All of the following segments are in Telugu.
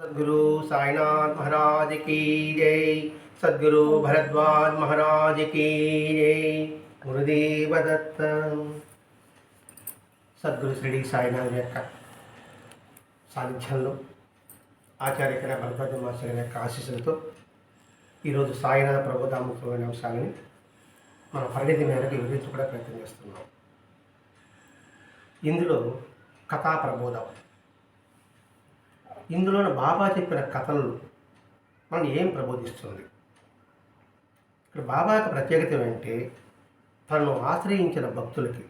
सदगुरु साईनाथ महाराज की जय सदगुरु भरद्वाज महाराज की जय గురుదేవ దత్త సద్గురు శ్రీడి సాయినాథ్ యొక్క సాన్నిధ్యంలో ఆచార్యకర భరద్వాజ మాస్టర్ యొక్క ఆశీస్సులతో ఈరోజు సాయినాథ ప్రబోధాముఖమైన అంశాలని మన పరిణితి మేరకు వివరించుకోవడం ప్రయత్నం చేస్తున్నాం ఇందులో కథా ప్రబోధం ఇందులోని బాబా చెప్పిన కథలు మనం ఏం ప్రబోధిస్తుంది? ఇక్కడ బాబా యొక్క ప్రత్యేకత ఏంటంటే తనను ఆశ్రయించిన భక్తులకి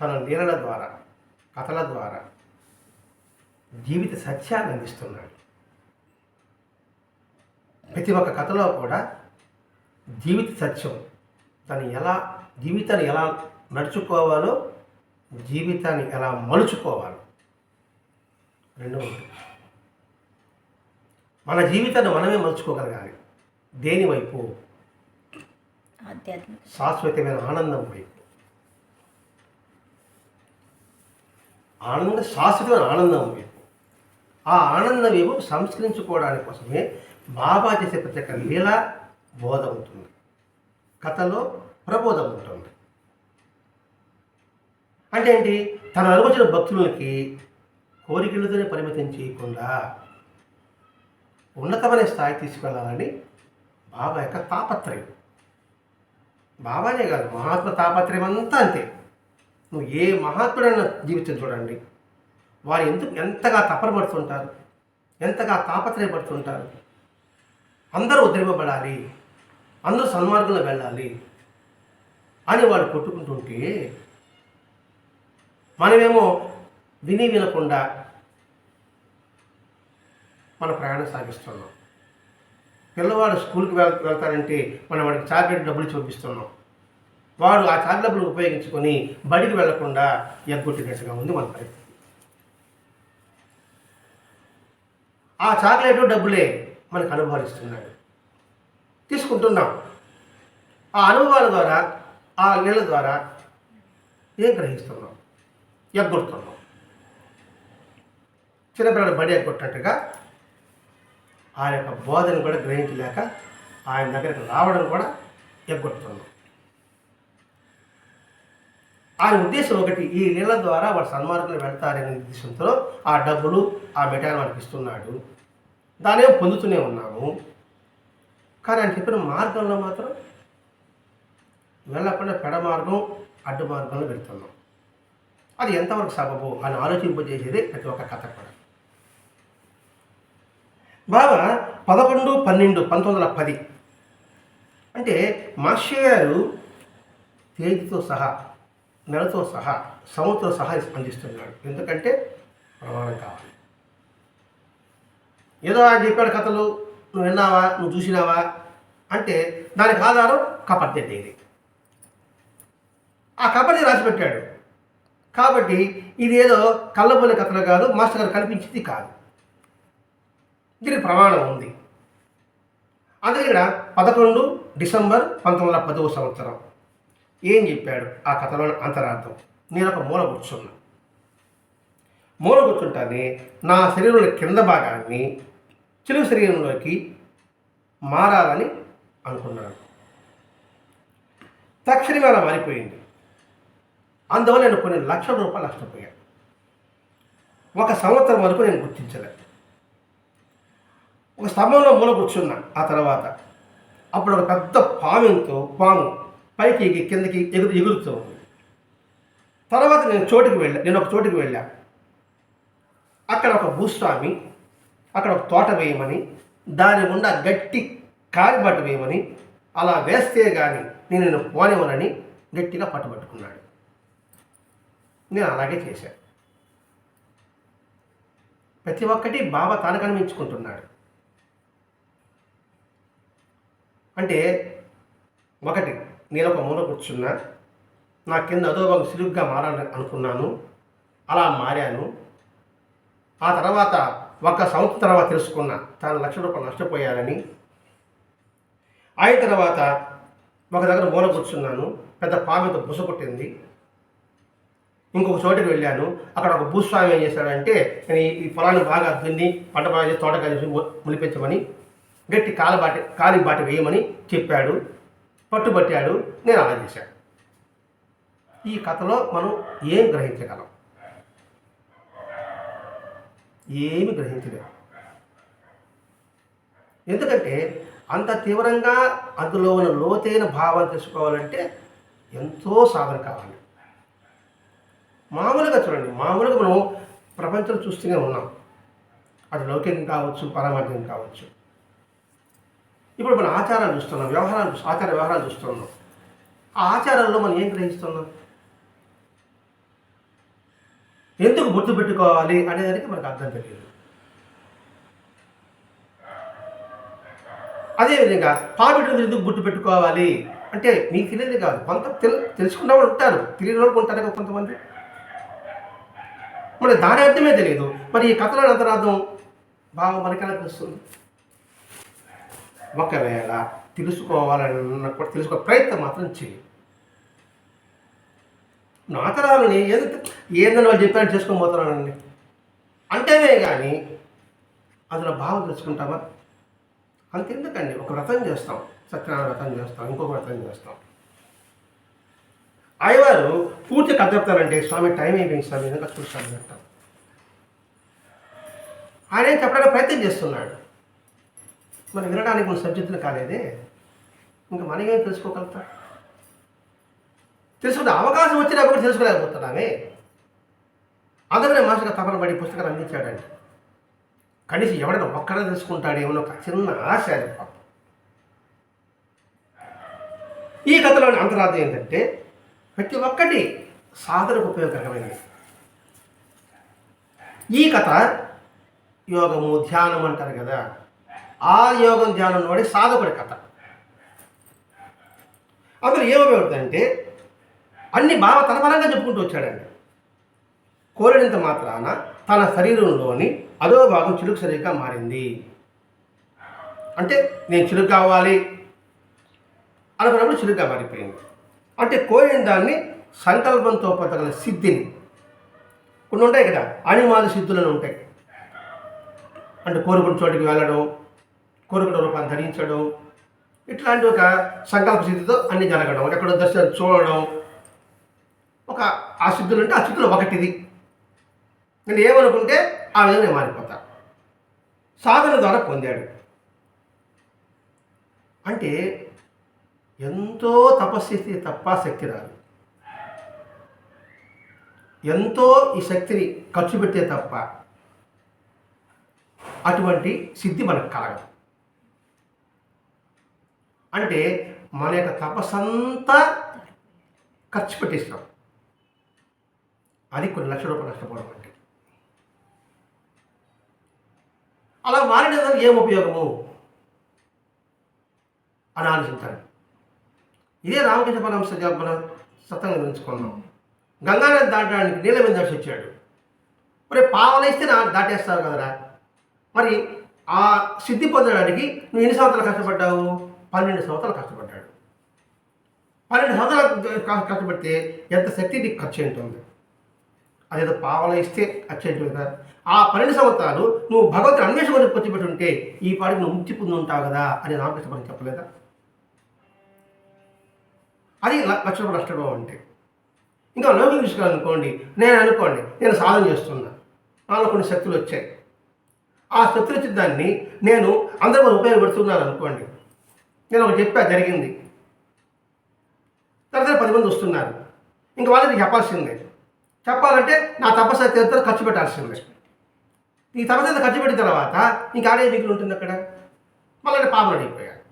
తన లీలల ద్వారా కథల ద్వారా జీవిత సత్యాన్ని అందిస్తున్నాడు. ప్రతి ఒక్క కథలో కూడా జీవిత సత్యం తను ఎలా జీవితాన్ని ఎలా నడుచుకోవాలో జీవితాన్ని ఎలా మలుచుకోవాలో రెండు మన జీవితాన్ని మనమే మలుచుకోగలగాలి. దేని వైపు? శాశ్వతమైన ఆనందం వైపు. ఆనంద శాశ్వతమైన ఆనందం వైపు. ఆ ఆనందం వైపు సంస్కరించుకోవడానికి కోసమే బాబా చేసే ప్రతి ఒక్క లీల బోధ ఉంటుంది కథలో ప్రబోధం ఉంటుంది. అంటే ఏంటి? తన అనుభవించిన భక్తులకి కోరికలతోనే పరిమితం చేయకుండా ఉన్నతమైన స్థాయి తీసుకెళ్ళాలని బాబా యొక్క తాపత్రయం. బాబానే కాదు మహాత్మ తాపత్రయం అంతా అంతే. నువ్వు ఏ మహాత్ముడైనా జీవితం చూడండి. వారు ఎందుకు ఎంతగా తపనపడుతుంటారు ఎంతగా తాపత్రయపడుతుంటారు. అందరూ ఉద్రేమపడాలి అందరూ సన్మార్గంలో వెళ్ళాలి అని వాళ్ళు కొట్టుకుంటుంటే మనమేమో విని వినకుండా మన ప్రయాణం సాగిస్తున్నాం. పిల్లవాడు స్కూల్కి వెళ్ వెళ్తారంటే మనం వాడికి చాక్లెట్ డబ్బులు చూపిస్తున్నాం. వాడు ఆ చాక్లెట్ డబ్బులు ఉపయోగించుకొని బడికి వెళ్ళకుండా ఎగ్గొట్టినట్టుగా ఉంది మన పరిస్థితి. ఆ చాక్లెట్ డబ్బులే మనకు అనుభవాలు తీసుకుంటున్నాం. ఆ అనుభవాల ద్వారా ఆ నీళ్ళ ద్వారా ఏం గ్రహిస్తున్నాం? ఎగ్గొడుతున్నాం. చిన్నపిల్లలు బడి ఎగ్గొట్టినట్టుగా ఆ యొక్క బోధన కూడా గ్రహించలేక ఆయన దగ్గరికి రావడం కూడా ఎగ్గొడుతున్నాం ఆయన ఉద్దేశం ఒకటి ఈ నీళ్ళ ద్వారా వాడు సన్మార్గంలో వెళ్తారనే ఉద్దేశంతో ఆ డబ్బులు ఆ మెటాన్ వాడికి ఇస్తున్నాడు. దానే పొందుతూనే ఉన్నాము. కానీ ఆయన చెప్పిన మార్గంలో మాత్రం వెళ్ళకుండా పెడ మార్గం అడ్డు మార్గంలో వెళ్తున్నాం. అది ఎంతవరకు సబబు అని ఆలోచింపజేసేది ప్రతి ఒక్క కథ కూడా. బాబా పదకొండు పన్నెండు పంతొమ్మిది వందల పది. అంటే మాస్టర్ గారు తేదీతో సహా నెలతో సహా సంవత్సరం సహా స్పందిస్తున్నాడు. ఎందుకంటే ప్రమాణం కావాలి. ఏదో ఆయన చెప్పాడు కథలు నువ్వు విన్నావా? నువ్వు చూసినావా? అంటే దానికి ఆధారం కపర్తి డైరీ ఆ కపర్ది రాసి పెట్టాడు కాబట్టి ఇది ఏదో కళ్ళబొల్లి కథలు కాదు మాస్టర్ గారు కల్పించింది కాదు. దీని ప్రమాణం ఉంది. అందుకే ఇక్కడ పదకొండు డిసెంబర్ పంతొమ్మిది వందల పదవ సంవత్సరం. ఏం చెప్పాడు? ఆ కథలోని అంతరార్థం. నేను ఒక మూల కూర్చున్నా. మూల కూర్చుంటానే నా శరీరంలో కింద భాగాన్ని చిలువ శరీరంలోకి మారాలని అనుకున్నాను. తక్షణమే అలా మారిపోయింది. అందువల్ల నేను కొన్ని లక్షల రూపాయలు నష్టపోయాను ఒక సంవత్సరం వరకు నేను గుర్తించలేదు ఒక స్తంభంలో మూల కూర్చున్నా ఆ తర్వాత. అప్పుడు ఒక పెద్ద పాముతో పాము పైకి ఎగి కిందకి ఎగురు ఎగురుతూ ఉంది. తర్వాత నేను చోటుకి వెళ్ళా నేను ఒక చోటుకి వెళ్ళా. అక్కడ ఒక భూస్వామి అక్కడ ఒక తోట వేయమని దాని గుండా గట్టి కాలిబాటు వేయమని అలా వేస్తే కానీ నేను నేను పోనివ్వనని గట్టిగా పట్టుబట్టుకున్నాడు. నేను అలాగే చేశాను ప్రతి ఒక్కటి బాబా తాను కనిపించుకుంటున్నాడు. అంటే ఒకటి నేను ఒక మూల కూర్చున్నా నా కింద అదో ఒక సిలుగ్గా మారాలని అనుకున్నాను అలా మారాను. ఆ తర్వాత ఒక సంవత్సరం తర్వాత తెలుసుకున్నా తాను లక్ష రూపాయలు నష్టపోయారని. అయిన తర్వాత ఒక దగ్గర మూల కూర్చున్నాను పెద్ద పాముతో బుస కొట్టింది. ఇంకొక చోటుకి వెళ్ళాను అక్కడ ఒక భూస్వామి ఏం చేశాడంటే నేను ఈ- పొలాన్ని బాగా దున్ని పంట బాగా చేసి తోట కలిసి ములిపించమని గట్టి కాల బాటి కాలి బాటి వేయమని చెప్పాడు పట్టుబట్టాడు నేను అలా చేశాను. ఈ కథలో మనం ఏం గ్రహించగలం? ఏమి గ్రహించలేము. ఎందుకంటే అంత తీవ్రంగా అందులో ఉన్న లోతైన భావం తెలుసుకోవాలంటే ఎంతో సాధన కావాలి. మామూలుగా చూడండి మామూలుగా మనం ప్రపంచం చూస్తూనే ఉన్నాం. అది లౌకికం కావచ్చు పరమార్థం కావచ్చు. ఇప్పుడు మన ఆచారాలు చూస్తున్నాం వ్యవహారాలు ఆచార వ్యవహారాలు చూస్తున్నాం. ఆ ఆచారాల్లో మనం ఏం గ్రహిస్తున్నాం? ఎందుకు గుర్తు పెట్టుకోవాలి అనేదానికి మనకు అర్థం తెలియదు. అదేవిధంగా పాపిటలు ఎందుకు గుర్తు పెట్టుకోవాలి? అంటే మీకు తెలియదు కాదు. కొంత తెలు తెలుసుకున్న వాళ్ళు ఉంటారు. తెలియని వాళ్ళు ఉంటారు కదా కొంతమంది. మరి దాని అర్థమే తెలియదు. మరి ఈ కథలో అంతరార్థం బాగా మనకెలా తెలుస్తుంది? ఒకవేళ తెలుసుకోవాలన్న కూడా తెలుసుకో ప్రయత్నం మాత్రం చేయి నాతరాలని ఏదైతే ఏదైనా వాళ్ళు చెప్పారని చేసుకొని పోతున్నానండి అంటేనే కానీ అందులో భావం తెలుసుకుంటామా అంతెందుకండి ఒక వ్రతం చేస్తాం సత్యనారాయణ వ్రతం చేస్తాం ఇంకొక వ్రతం చేస్తాం. అయ్యవారు పూర్తి కథ చెప్తారంటే స్వామి టైం అయిపోయింది స్వామి ఎందుకు చూస్తాను ఆయన ఏం చెప్పడానికి ప్రయత్నం చేస్తున్నాడు. మరి వినడానికి మన సబ్జెక్టులు కాలేదే. ఇంకా మనమేం తెలుసుకోగలుగుతాం? తెలుసుకునే అవకాశం వచ్చినా కూడా తెలుసుకోలేకపోతున్నామే. అందుకనే మాస్టర్ తపన పడి పుస్తకాలు అందించాడండి కనీసం ఎవడైనా ఒక్కడే తెలుసుకుంటాడేమో ఒక చిన్న ఆశ అది. పాపం. ఈ కథలోని అంతరార్థం ఏంటంటే ప్రతి ఒక్కటి సాధనకు ఉపయోగకరమైనది. ఈ కథ యోగము ధ్యానం అంటారు కదా. ఆ యోగం ధ్యానం వాడి సాధకుడి కథ. అందులో ఏమవుతుందంటే అన్ని బాగా తన పరంగా చెప్పుకుంటూ వచ్చాడండి. కోరినంత మాత్రాన తన శరీరంలోని అదో భాగం చిలుకు సరిగ్గా మారింది. అంటే నేను చిలుకు కావాలి అనుకున్నప్పుడు చిలుగ్గా మారిపోయింది. అంటే కోరిన దాన్ని సంకల్పంతో పొందగల సిద్ధిని. కొన్ని ఉంటాయి కదా అనిమాద సిద్ధులను ఉంటాయి. అంటే కోరుకున్న చోటికి వెళ్ళడం కోరుకున్న రూపాన్ని ధరించడం ఇట్లాంటి ఒక సంకల్ప సిద్ధితో అన్ని జరగడం ఎక్కడో దర్శనం చూడడం ఒక ఆ సిద్ధులు అంటే ఆ సిద్ధులు ఒకటిది. నేను ఏమనుకుంటే ఆ విధంగా నేను మారిపోతా. సాధన ద్వారా పొందాడు. అంటే ఎంతో తపస్సు తప్ప శక్తి రాదు. ఎంతో ఈ శక్తిని ఖర్చు పెడితే తప్ప అటువంటి సిద్ధి మనకు కలగదు. అంటే మన యొక్క తపస్సంతా ఖర్చు పెట్టిస్తాం అది కొన్ని లక్షల రూపాయలు నష్టపోవడం అంటే. అలా మారిన దానికి ఏం ఉపయోగము? అని ఆలోచించాలి. ఇదే రామకృష్ణ పరమహంస మనం సతంగా గురించుకున్నాం గంగానది దాటడానికి నీళ్ళ మీద దాటి వచ్చాడు. మరి పావలేస్తే నా దాటేస్తారు కదరా. మరి ఆ సిద్ధి పొందడానికి నువ్వు ఎన్ని సంవత్సరాలు కష్టపడ్డావు? పన్నెండు సంవత్సరాలు కష్టపడ్డాడు. పన్నెండు సంవత్సరాలు కష్టపడితే ఎంత శక్తి నీకు ఖర్చు ఉంటుంది అదేదో పావల ఇస్తే ఖర్చు ఉంటుంది కదా. ఆ పన్నెండు సంవత్సరాలు నువ్వు భగవంతుని అన్వేషణ వచ్చి ఖర్చు పెట్టుంటే ఈ పాటికి నువ్వు ముక్తి పొంది ఉంటావు కదా అని రామకృష్ణ పరం చెప్పలేదా? అది లక్ష నష్టడం అంటే ఇంకా లోకి విషయాలు అనుకోండి నేను అనుకోండి నేను సాధన చేస్తున్నా. నాలో కొన్ని శక్తులు వచ్చాయి. ఆ శక్తులు వచ్చిన దాన్ని నేను అందరూ ఉపయోగపడుతున్నాను అనుకోండి నేను ఒకటి చెప్పా జరిగింది. తర్వాత పది మంది వస్తున్నారు. ఇంకా వాళ్ళకి చెప్పాల్సిందే. చెప్పాలంటే నా తపస్సు ఎంత ఖర్చు పెట్టాల్సిందే. ఈ తపస్సు ఎంత ఖర్చు పెట్టిన తర్వాత ఇంకా ఆడే మిగిలి ఉంటుంది అక్కడ. మళ్ళీ పాపలు అడిగిపోయాడు.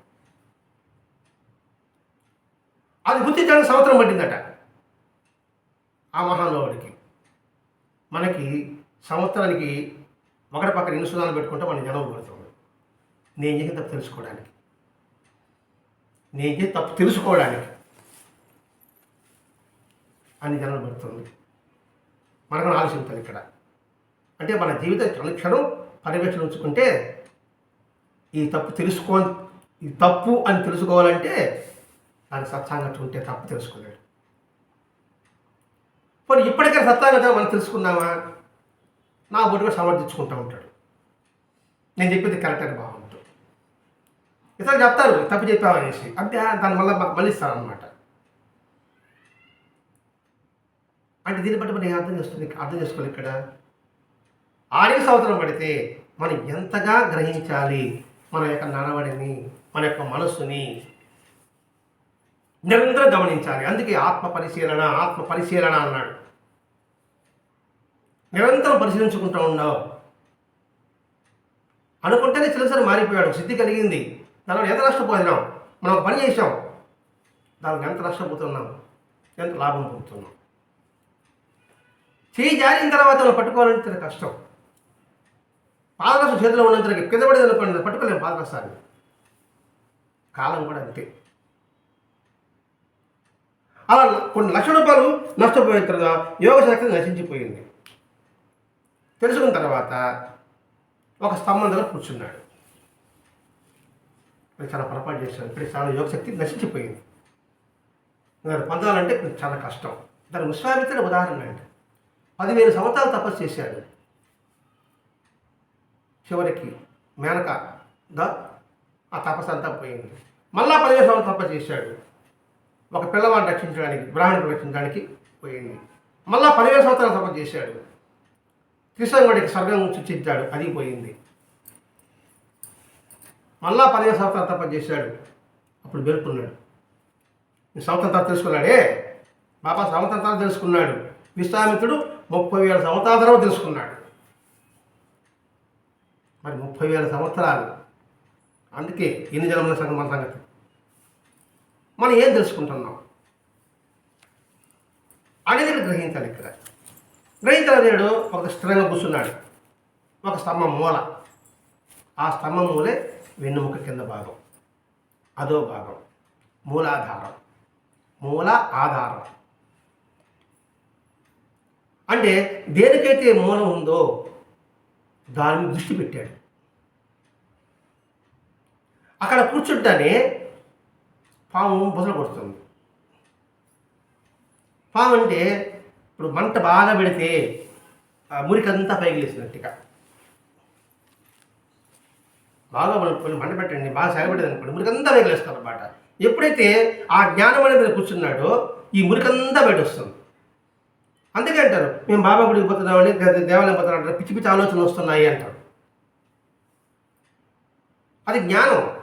అది గుర్తించడానికి సంవత్సరం పట్టిందట. ఆ మహానుభావుడికి. మనకి సంవత్సరానికి ఒకటి పక్కన ఎన్ని సుధాలు పెట్టుకుంటే మన జనం పడుతుంది నేను చేసిన తప్పు తెలుసుకోవడానికి? నేను తప్పు తెలుసుకోవడానికి అని జనాలు పడుతుంది మనకు ఆలోచించాలి ఇక్కడ. అంటే మన జీవిత క్షణక్షణం పర్యవేక్షణ ఉంచుకుంటే ఈ తప్పు తెలుసుకో ఈ తప్పు అని తెలుసుకోవాలంటే దాని సత్సాంగత ఉంటే తప్పు తెలుసుకోలేడు పోనీ ఇప్పటికే సత్సాంగత మనం తెలుసుకున్నామా నా బొట్టుగా సమర్థించుకుంటూ ఉంటాడు. నేను చెప్పేది కరెక్ట్ అని బాబు? ఇతరులు చెప్తారు తప్పు చెప్పామనేసి అంటే దాని వల్ల మాకు మళ్ళిస్తారు అనమాట అంటే దీన్ని బట్టి మనం అర్థం చేస్తుంది అర్థం చేసుకోవాలి ఇక్కడ? ఆడే సంవత్సరం పడితే మనం ఎంతగా గ్రహించాలి? మన యొక్క నడవడిని మన యొక్క మనస్సుని నిరంతరం గమనించాలి. అందుకే ఆత్మ పరిశీలన ఆత్మ పరిశీలన అన్నాడు. నిరంతరం పరిశీలించుకుంటూ ఉన్నావు. అనుకుంటేనే చిలసరి మారిపోయాడు. సిద్ధి కలిగింది. దానివల్ల ఎంత నష్టపోయినాం మనం ఒక పని చేసాం దానికి ఎంత నష్టపోతున్నాం ఎంత లాభం పొందుతున్నాం చేయి జారిన తర్వాత మనం పట్టుకోవాలంటే కష్టం. పాదరసం చేతిలో ఉన్నంతకి కింద పడేది అనుకోండి పట్టుకోలేము పాదరసాన్ని. కాలం కూడా అంతే. అలా కొన్ని లక్ష రూపాయలు నష్టపోయిన తర్వాత యోగ శక్తి నశించిపోయింది. తెలుసుకున్న తర్వాత ఒక స్తంభం దగ్గర కూర్చున్నాడు. చాలా పొరపాటు చేశారు. ఇప్పుడు చాలా యోగశక్తి నశించిపోయింది. దాన్ని పొందాలంటే చాలా కష్టం. దాని విశ్వామిత్రుడు ఉదాహరణ అంటే పదివేలు సంవత్సరాలు తపస్సు చేశాడు. చివరికి మేనకగా ఆ తపస్సు అంతా పోయింది. మళ్ళా పదివేల సంవత్సరాలు తపస్సు చేశాడు. ఒక పిల్లవాడిని రక్షించడానికి బ్రాహ్మణుడు రక్షించడానికి పోయింది. మళ్ళా పదివేల సంవత్సరాలు తపస్సు చేశాడు. త్రిశంగుడికి స్వర్గం సృష్టించాడు. అది పోయింది. మళ్ళా పదిహేను సంవత్సరాలు తప్ప చేశాడు. అప్పుడు మేల్కొన్నాడు. ఈ సంవత్సరం తెలుసుకున్నాడే. బాబా సంవత్సరం తెలుసుకున్నాడు. విశ్వామిత్రుడు ముప్పై వేల సంవత్సరాలు తెలుసుకున్నాడు. మరి ముప్పై వేల సంవత్సరాలు. అందుకే ఎన్ని జన్మల సంగతి మన సంగతి? మనం ఏం తెలుసుకుంటున్నాం? అనేది గ్రహించాలి ఇక్కడ. గ్రహించలేడు ఒక స్థిరంగా కూర్చున్నాడు. ఒక స్తంభం మూల. ఆ స్తంభం మూలే వెన్నుముక కింద భాగం. అదో భాగం. మూలాధారం. మూల ఆధారం. అంటే దేనికైతే మూలం ఉందో దాని మీద దృష్టి పెట్టాడు. అక్కడ కూర్చుంటానే పాము బుసలు కొడుతుంది. పాము అంటే ఇప్పుడు మంట బాగా పెడితే ఆ మురికంతా పైకి లేసినట్టుగా బాగా కొన్ని మంట పెట్టండి బాగా సాగబెట్టేది అనుకోండి మురికంతా పైకి లేస్తారు అనమాట ఎప్పుడైతే ఆ జ్ఞానం అనేది కూర్చున్నాడో ఈ మురికంతా బయట వస్తుంది అందుకే అంటారు మేము బాబా గుడికి పోతున్నామని దేవాలయం పోతున్నాం అంటారు పిచ్చి పిచ్చి ఆలోచనలు వస్తున్నాయి అంటారు. అది జ్ఞానం.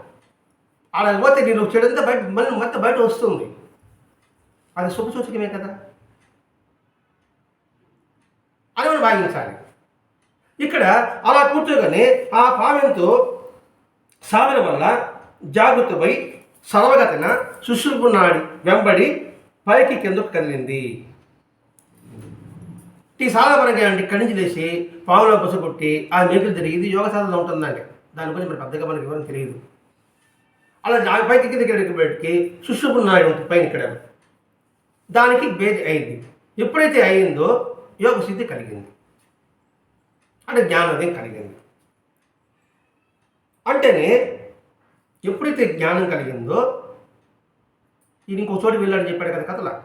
అలా పోతే నేను చెడంతా బయట మళ్ళీ మొత్తం బయట వస్తుంది. అది శుభసూచకమే కదా. అని మనం భావించాలి. ఇక్కడ అలా కూర్చోగానే ఆ పామెంతో సాధన వల్ల జాగృతమై సర్వగతన సుశ్రుపునాడి వెంబడి పైకి కిందకు కదిలింది. ఈ సాధనపరంగా అండి ఇక్కడి నుంచి లేచి పావులో పుసగొట్టి ఆ మేకులు తిరిగి యోగ సాధనలో ఉంటుందండి. దాని గురించి మరి పెద్దగా మనకి ఎవరికి తెలియదు. అలా పైకి కిందకి ఎక్కడికి పెట్టి సుశ్రుపునాడు ఉంటుంది పైన ఇక్కడ. దానికి భేది అయింది. ఎప్పుడైతే అయిందో యోగ సిద్ధి కలిగింది. అంటే జ్ఞానోదయం కలిగింది. వెంటనే ఎప్పుడైతే జ్ఞానం కలిగిందో ఈయన ఇంకో చోటు వెళ్ళాడని చెప్పాడు కదా కథల.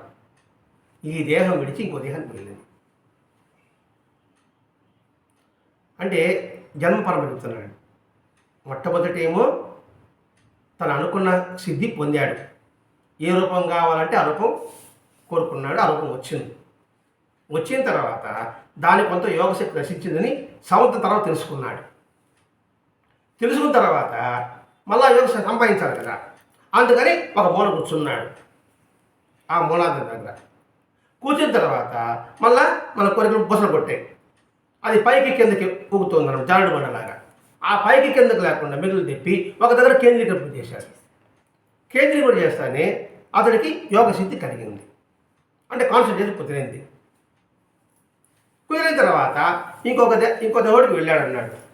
ఈ దేహం విడిచి ఇంకో దేహానికి వెళ్ళింది. అంటే జన్మ పరమ చెప్తున్నాడు ఏమో తను అనుకున్న సిద్ధి పొందాడు. ఏ రూపం కావాలంటే ఆ రూపం కోరుకున్నాడు ఆ రూపం వచ్చింది. వచ్చిన తర్వాత దాని కొంత యోగశక్తి నశించిందని సంవత్సరం తర్వాత తెలుసుకున్నాడు. తెలుసుకున్న తర్వాత మళ్ళా యోగశక్తి సంపాదించాలి కదా? అందుకని ఒక మూల కూర్చున్నాడు. ఆ మూలాధార దగ్గర. కూర్చున్న తర్వాత మళ్ళా మన కోరికలు బుసలు కొట్టాయి అది పైకి కిందకి ఊగుతుంది మనం జారుడు బండలాగా. ఆ పైకి కిందకి లేకుండా మిగులు తిప్పి ఒక దగ్గర కేంద్రీకరణ చేశాడు కేంద్రీకరణ చేస్తానే అతడికి యోగ సిద్ధి కలిగింది. అంటే కాన్సన్ట్రేషన్ కుదిరింది. కుదిరిన తర్వాత ఇంకొక దే- ఇంకో దేవుడికి వెళ్ళాడు అన్నాడు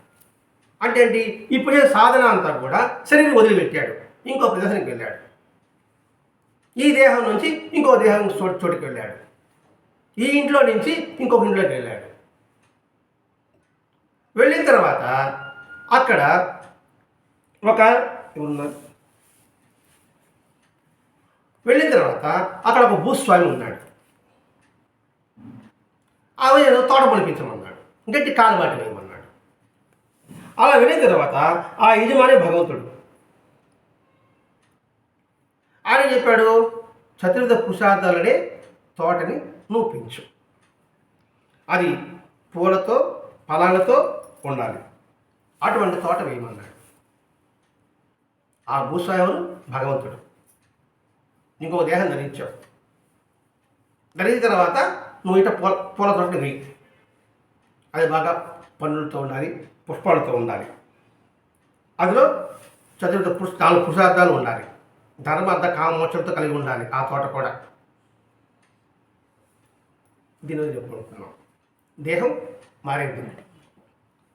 అంటే ఏంటి? ఇప్పుడే సాధన అంతా కూడా శరీరం వదిలిపెట్టాడు. ఇంకో ప్రదేశానికి వెళ్ళాడు. ఈ దేహం నుంచి ఇంకో దేహం చోటు చోటుకి వెళ్ళాడు. ఈ ఇంట్లో నుంచి ఇంకొక ఇంట్లోకి వెళ్ళాడు. వెళ్ళిన తర్వాత అక్కడ ఒక వెళ్ళిన తర్వాత అక్కడ ఒక భూస్వామి ఉన్నాడు. అవి ఏదో తోట పొలిపించమన్నాడు గట్టి కాలుబాటి వేయమన్నాడు అలా వినే తర్వాత ఆ యజమాని భగవంతుడు. ఆయన చెప్పాడు చతుర్థ పురుషార్థాలనే తోటని నువ్వు పెంచు అది పూలతో ఫలాలతో ఉండాలి. అటువంటి తోట వేయమన్నాడు. ఆ భూస్వా భగవంతుడు. ఇంకొక దేహం ధరించావు. ధరించిన తర్వాత నువ్వు ఇట పూల పూల తోటని వేయి. అది బాగా పండ్లతో ఉండాలి పుష్పాలతో ఉండాలి. అందులో చతుర్థ పుష్ నాలుగు పురుషార్థాలు ఉండాలి. ధర్మార్థ కామోక్షంతో కలిగి ఉండాలి ఆ తోట కూడా. దీని చెప్పుకుంటున్నాం. దేహం మారింది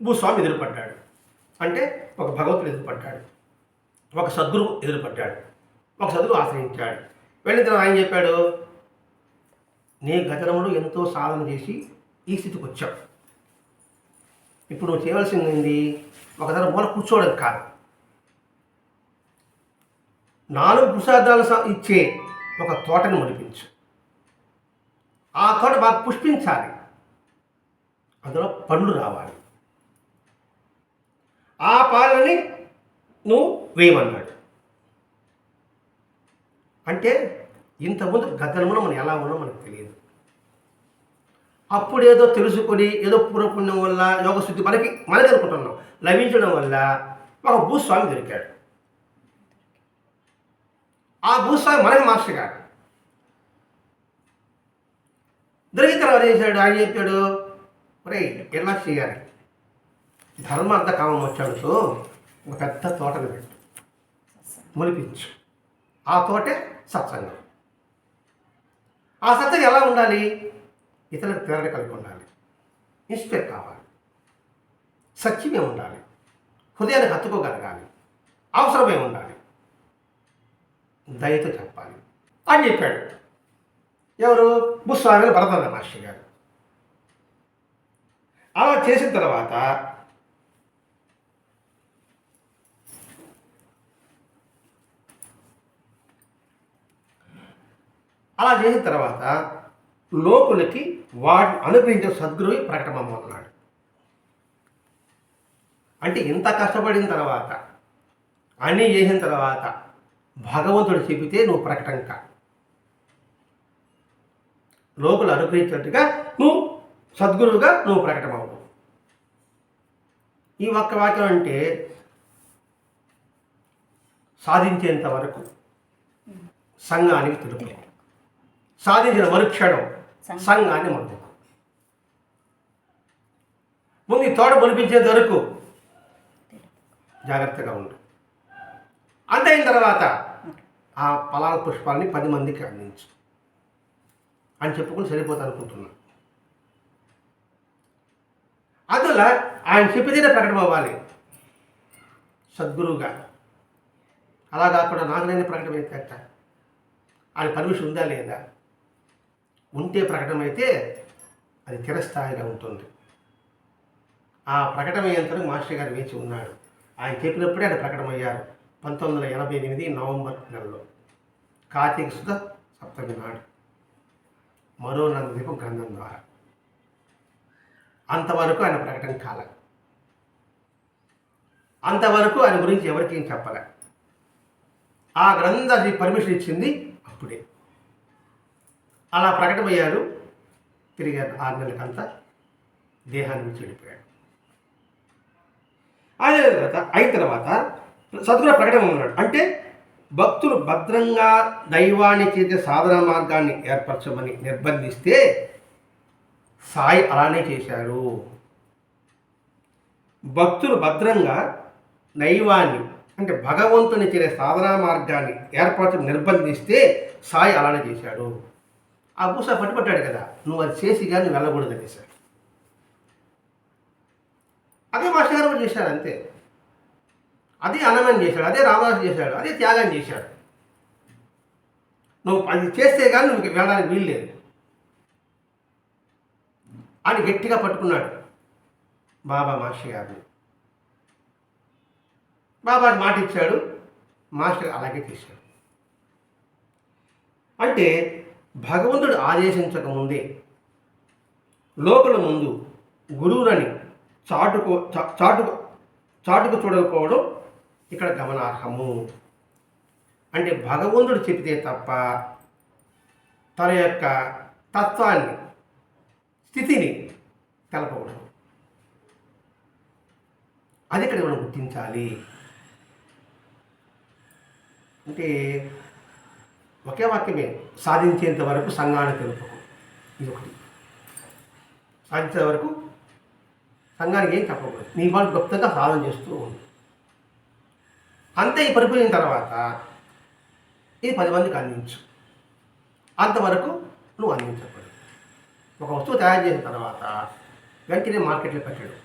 భూస్వామి ఎదురుపడ్డాడు. అంటే ఒక భగవంతుడు ఎదురుపడ్డాడు. ఒక సద్గురువు ఎదురుపడ్డాడు. ఒక సద్గురు ఆశ్రయించాడు. వెళ్ళిన తర్వాత ఆయన చెప్పాడు? నీ గతనములు ఎంతో సాధన చేసి ఈ స్థితికి వచ్చావు. ఇప్పుడు నువ్వు చేయవలసింది ఏంది? ఒకసారి మూల కూర్చోవడం కాదు. నాలుగు ప్రసాదాలు ఇచ్చే ఒక తోటను ముడిపించు. ఆ తోట బాగా పుష్పించాలి. అందులో పండ్లు రావాలి. ఆ పాలని నువ్వు వేయమన్నాడు. అంటే ఇంతకుముందు గతంలో మనం ఎలా ఉన్నామో మనకు తెలియదు. అప్పుడు ఏదో తెలుసుకొని ఏదో పూర్వపుణ్యం వల్ల యోగశుద్ధి మనకి మనకి అనుకుంటున్నాం. లభించడం వల్ల ఒక భూస్వామి దొరికాడు. ఆ భూస్వామి మనకి మాస్టర్ గారు దొరికిన తర్వాత చేశాడు? ఆయన చెప్పాడు? ఒరే ఎలా చేయాలి ధర్మార్థ కామం వచ్చాడుతో ఒక పెద్ద తోటను పెట్టు. మొలిపించు. ఆ తోటే సత్సంగం. ఆ సత్సంగం ఎలా ఉండాలి? ఇతరులకు ప్రేరణ కలిగి ఉండాలి. ఇన్స్పైర్ కావాలి. సత్యమే ఉండాలి. హృదయానికి హత్తుకోగలగాలి. అవసరమే ఉండాలి. దయతో చెప్పాలి. అని చెప్పాడు. ఎవరు? భూస్వామి భరతనాథ మాస్టర్ గారు. అలా చేసిన తర్వాత అలా చేసిన తర్వాత లోకులకి వాడిని అనుగ్రహించిన సద్గురువు ప్రకటమవుతున్నాడు. అంటే ఇంత కష్టపడిన తర్వాత అన్నీ చేసిన తర్వాత భగవంతుడు చెబితే నువ్వు ప్రకటన కా లోకులు అనుగ్రహించినట్టుగా నువ్వు సద్గురువుగా నువ్వు ప్రకటమవు ఈ ఒక్క వాక్యం అంటే సాధించేంత వరకు సంఘానికి తెలుపు సాధించిన మరుక్షణం సంఘాన్ని మరుపు ముందు ఈ తోట బలిపించేంత వరకు జాగ్రత్తగా ఉండు. అంత అయిన తర్వాత ఆ ఫలాల పుష్పాన్ని పది మందికి అందించు. అని చెప్పుకుని సరిపోతా అనుకుంటున్నాను అందువల్ల ఆయన చెప్పితేనే ప్రకటన అవ్వాలి. సద్గురువుగా. అలా కాకుండా నాకు ప్రకటన అయితే ఆయన పర్మిషన్ ఉందా లేదా? ఉంటే ప్రకటన అయితే అది చిరస్థాయిగా ఉంటుంది. ఆ ప్రకటన మాస్టర్ గారు వేచి ఉన్నాడు. ఆయన చెప్పినప్పుడే ఆయన ప్రకటమయ్యారు. పంతొమ్మిది వందల ఎనభై ఎనిమిది నవంబర్ నెలలో. కార్తీక శుద్ధ సప్తమి నాడు. మరో నందదీపం గ్రంథం ద్వారా. అంతవరకు ఆయన ప్రకటన కాల. అంతవరకు ఆయన గురించి ఎవరికి చెప్పలే. ఆ గ్రంథానికి పర్మిషన్ ఇచ్చింది అప్పుడే. అలా ప్రకటమయ్యాడు. తిరిగాడు ఆరు నెలలకంతా. దేహాన్ని నుంచి వెళ్ళిపోయాడు. అదే తర్వాత అయిన తర్వాత సద్గుణ ప్రకటన ఉన్నాడు. అంటే భక్తులు భద్రంగా దైవాన్ని చేసే సాధన మార్గాన్ని ఏర్పరచమని నిర్బంధిస్తే సాయి అలానే చేశాడు. భక్తులు భద్రంగా దైవాన్ని అంటే భగవంతుని చేసే సాధనా మార్గాన్ని ఏర్పరచ నిర్బంధిస్తే సాయి అలానే చేశాడు. ఆ పూస పట్టుబట్టాడు కదా నువ్వు అది చేసి కానీ వెళ్ళకూడదు అనేసాడు అదే మాస్టర్ గారు చేశాడు అంతే. అదే అన్నమని చేశాడు అదే రామదాసు చేశాడు అదే త్యాగం చేశాడు. నువ్వు అది చేస్తే కానీ నువ్వు వెళ్ళడానికి వీలు లేదు. అని గట్టిగా పట్టుకున్నాడు బాబా మాస్టర్ గారిని. బాబా మాట ఇచ్చాడు మాస్టర్ అలాగే చేశాడు. అంటే భగవంతుడు ఆదేశించక ముందే లోపల ముందు గురువులని చాటుకో చా- చాటుకు చాటుకు చూడకపోవడం ఇక్కడ గమనార్హము. అంటే భగవంతుడు చెబితే తప్ప తన యొక్క తత్వాన్ని స్థితిని తెలపకూడదు. అది ఇక్కడ మనం గుర్తించాలి. అంటే ఒకే వాక్యమే సాధించేంత వరకు సంఘాన్ని తెలుపకు. ఇది ఒకటి సాధించే వరకు సంఘానికి ఏం చెప్పకూడదు నీ వాళ్ళు గుప్తంగా సాధన చేస్తూ ఉంది అంతే ఈ పరిపోయిన తర్వాత ఇది పది మందికి అందించు. అంతవరకు నువ్వు అందించకూడదు ఒక వస్తువు తయారు చేసిన తర్వాత వెంటనే మార్కెట్లో పెట్టడం.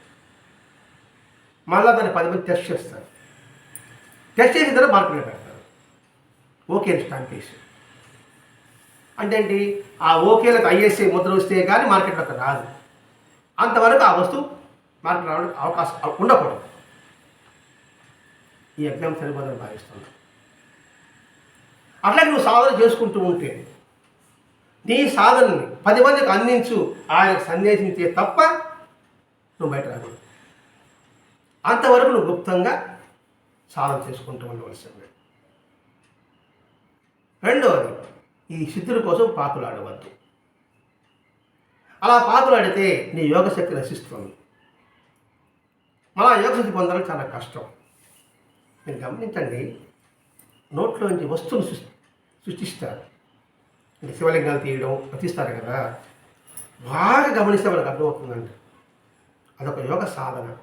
మళ్ళీ దాన్ని పది మంది టెస్ట్ చేస్తారు. టెస్ట్ చేసిన తర్వాత మార్కెట్లో పెడతారు. ఓకే స్టాంప్ తీసి అంటే ఏంటి? ఆ ఓకేలకు ఐఎస్ఐ ముద్ర వస్తే కానీ మార్కెట్లోకి రాదు. అంతవరకు ఆ వస్తువు మార్కెట్ రావడానికి అవకాశం ఉండకూడదు. ఈ ఎగ్జామ్ సరిపోదని భావిస్తున్నాను అట్లా నువ్వు సాధన చేసుకుంటూ ఉంటే నీ సాధనని పది మందికి అందించు ఆయనకు సందేశించే తప్ప నువ్వు బయట రాదు అంతవరకు నువ్వు గుప్తంగా సాధన చేసుకుంటూ ఉండవలసింది రెండవది ఈ సిద్ధుల కోసం పాకులాడవద్దు. అలా పాకులాడితే నీ యోగశక్తి నశిస్తుంది. మళ్ళా యోగశక్తి పొందడం చాలా కష్టం. మీరు గమనించండి నోట్లోంచి వస్తువులు సృష్టిస్తారు. అంటే శివలింగాలు తీయడం ప్రతిస్తారు కదా. బాగా గమనిస్తే మనకు అర్థమవుతుందండి. అదొక యోగ సాధన.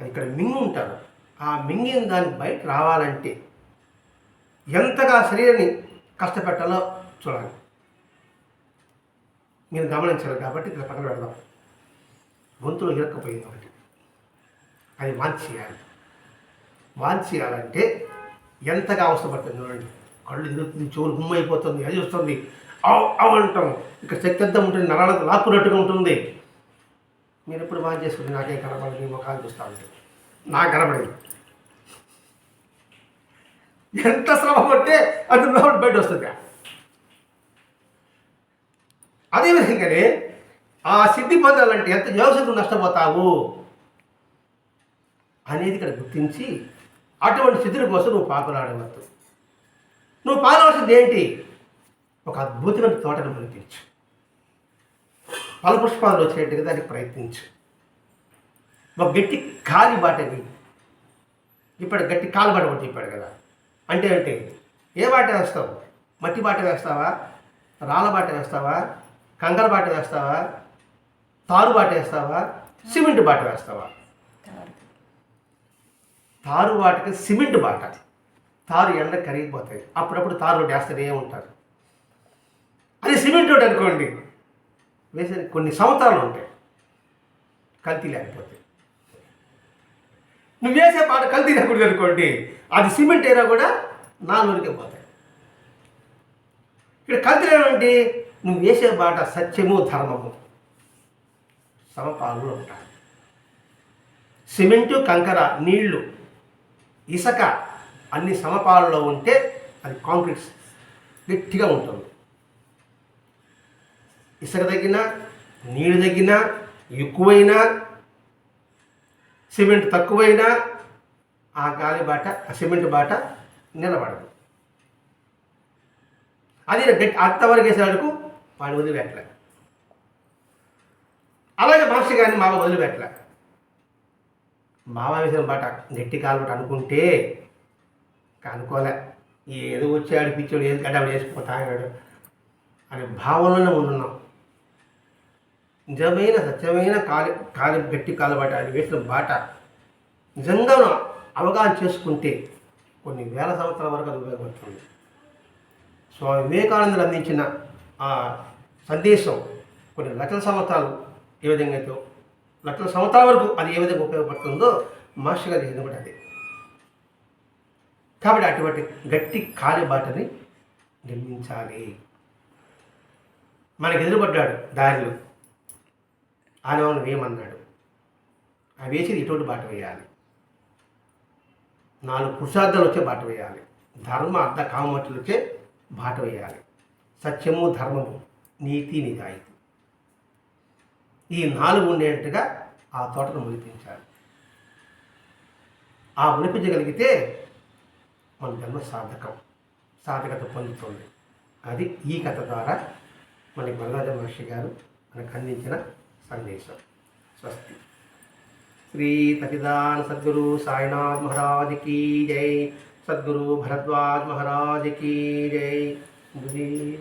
అది ఇక్కడ మింగి ఉంటారు. ఆ మింగిన దాన్ని బయట రావాలంటే ఎంతగా శరీరాన్ని కష్టపెట్టాలో చూడాలి. మీరు గమనించాలి కాబట్టి ఇక్కడ పక్కన పెడదాం. గొంతులో ఇరక్కపోయింది ఒకటి. అది వాంచ్ చేయాలి ఎంతగా అవసరపడుతుంది చూడండి. కళ్ళు తిరుగుతుంది చెవులు గుమ్మైపోతుంది అది వస్తుంది. అవ్ అవ్ అంటాం. ఇక్కడ శక్తి అంతా ఉంటుంది నరాలకు లాక్కున్నట్టుగా ఉంటుంది. మీరు ఎప్పుడు వాన్ చేసుకుంటే నాకేం కనపడదు మీ ముఖాలు చూస్తూ ఉంటుంది నాకు కనపడేది. ఎంత శ్రమ పడితే అది బయట వస్తుంది. అదేవిధంగానే ఆ సిద్ధి పొందాలంటే ఎంత యోగశక్తి నష్టపోతావు అనేది ఇక్కడ గుర్తించి అటువంటి సిద్ధుల కోసం నువ్వు పాకులాడవద్దు నువ్వు పాలవలసింది ఏంటి? ఒక అద్భుతమైన తోటను మనకించు ఫలపుష్పాలు వచ్చేట్టుగా దానికి ప్రయత్నించు. ఒక గట్టి కాలి బాటని. ఇప్పుడు గట్టి కాలు బాట ఒకటి చెప్పాడు కదా. అంటే అంటే ఏ బాట వేస్తావు? మట్టి బాట వేస్తావా? రాళ్ళ బాట వేస్తావా? కంకర బాట వేస్తావా? తారు బాట వేస్తావా? సిమెంట్ బాట వేస్తావా? తారు బాటకి సిమెంట్ బాట. తారు ఎండ కరిగిపోతాయి. అప్పుడప్పుడు తారు రోడ్డు వేస్తూనే ఉంటారు. అది సిమెంట్ ఒకటి అనుకోండి. వేసే కొన్ని సంవత్సరాలు ఉంటాయి. కల్తీ లేకపోతే. నువ్వు వేసే పాట కల్తీ లేకూడదు అనుకోండి. అది సిమెంట్ అయినా కూడా నాలుగుకే పోతాయి. ఇక్కడ కల్తీ లేవంటే నువ్వు వేసే బాట సత్యము ధర్మము. సమపాలు ఉంటాయి సిమెంటు కంకర నీళ్ళు ఇసుక అన్ని సమపాలలో ఉంటే అది కాంక్రీట్ గట్టిగా ఉంటుంది. ఇసుక తగ్గినా నీళ్ళు తగ్గినా ఎక్కువైనా సిమెంట్ తక్కువైనా ఆ గాలి బాట ఆ సిమెంట్ బాట నిలబడదు. అది గట్టి అంతవరకు వేసేవాడుకు వాడిని వదిలిపెట్టలే. అలాగే మహర్షి గారిని మావ వదిలిపెట్టలే. మావ విషయం బాట గట్టి కాలుబట అనుకుంటే అనుకోలే ఏదో వచ్చాడు పిచ్చాడు ఏది గడ్డ వేసిపోతాడు అనే భావనలోనే ఉంటున్నాం. నిజమైన సత్యమైన కాలి కాలి గట్టి కాలబాట అది వేసిన బాట నిజంగా అవగాహన చేసుకుంటే కొన్ని వేల సంవత్సరాల వరకు అది ఉపయోగపడుతుంది. స్వామి వివేకానందులు అందించిన ఆ సందేశం కొన్ని లక్షల సంవత్సరాలు ఏ విధంగా అయితే లక్షల సంవత్సరాల వరకు అది ఏ విధంగా ఉపయోగపడుతుందో మాస్టర్ గారు చేసిన కూడా అదే కాబట్టి అటువంటి గట్టి కాలిబాటని నిర్మించాలి. మనకు ఎదురుపడ్డాడు దారిలో. ఆయన వేయమన్నాడు. ఆ వేసేది ఇటువంటి బాట వేయాలి. నాలుగు పురుషార్థాలు వచ్చే బాట వేయాలి. ధర్మ అర్థ కామట్లు వచ్చే బాట వేయాలి. సత్యము ధర్మము నీతి నిజాయితీ. ఈ నాలుగు ఉండేటట్టుగా ఆ తోటను మునిపించాలి ఆ మునిపించగలిగితే మన జన్మ సాధకం సాధకత పొందుతుంది. అది ఈ కథ ద్వారా మనకి వరదాజ మహర్షి గారు మనకు అందించిన సందేశం. స్వస్తి. శ్రీ తటిదాన్ సద్గురు సాయినాథ్ మహారాజ్ కీ జై. సద్గురు భరద్వాజ్ మహారాజ్ కీ జై. मुझे ये